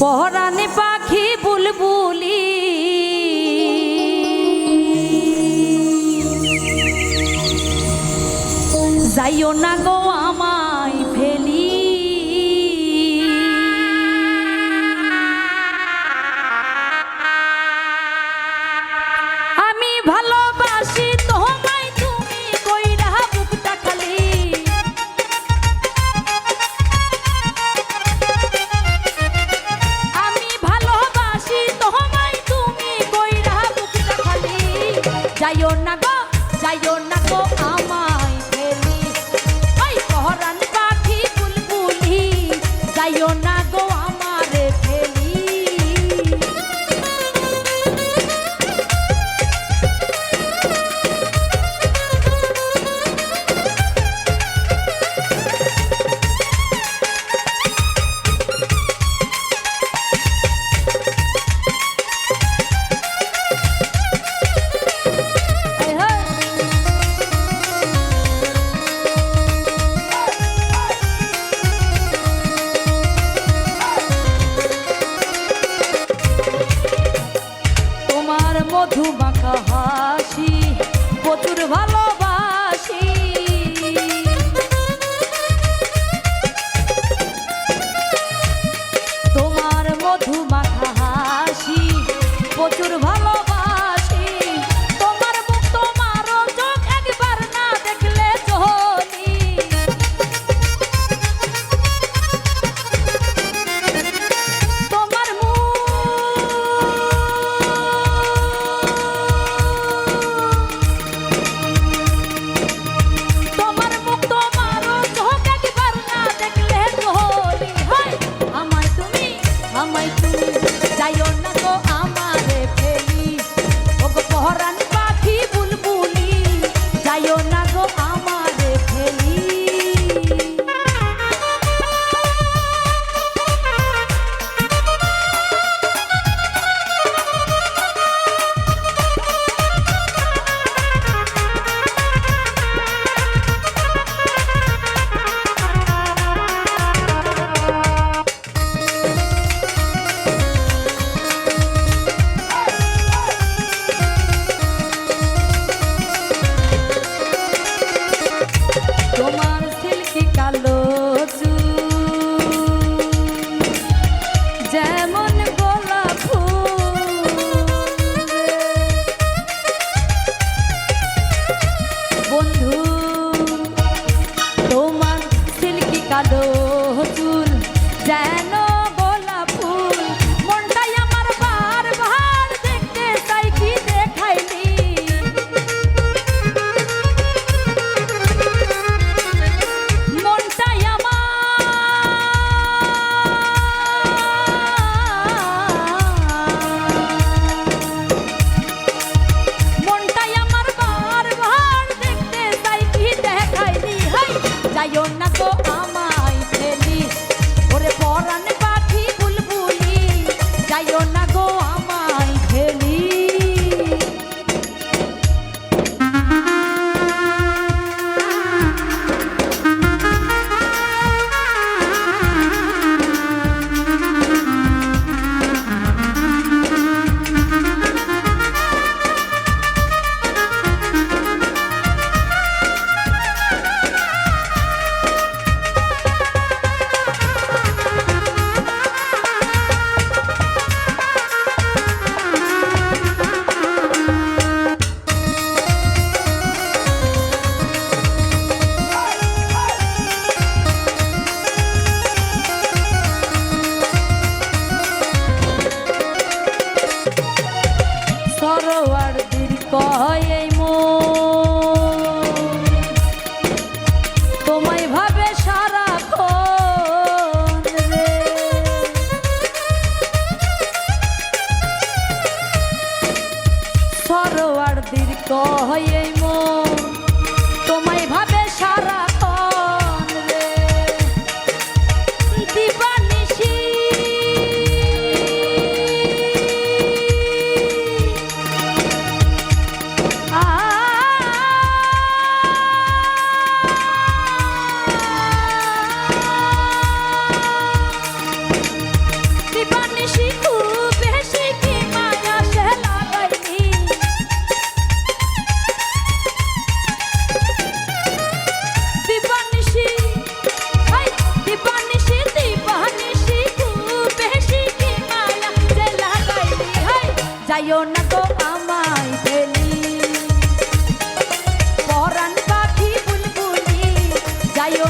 পহরানি পাখি বুলবুলি। যাইও না গো তোমার Того є যাইও না গো আমায় ফেলি পরাণ পাখি বুলবুলি যাইও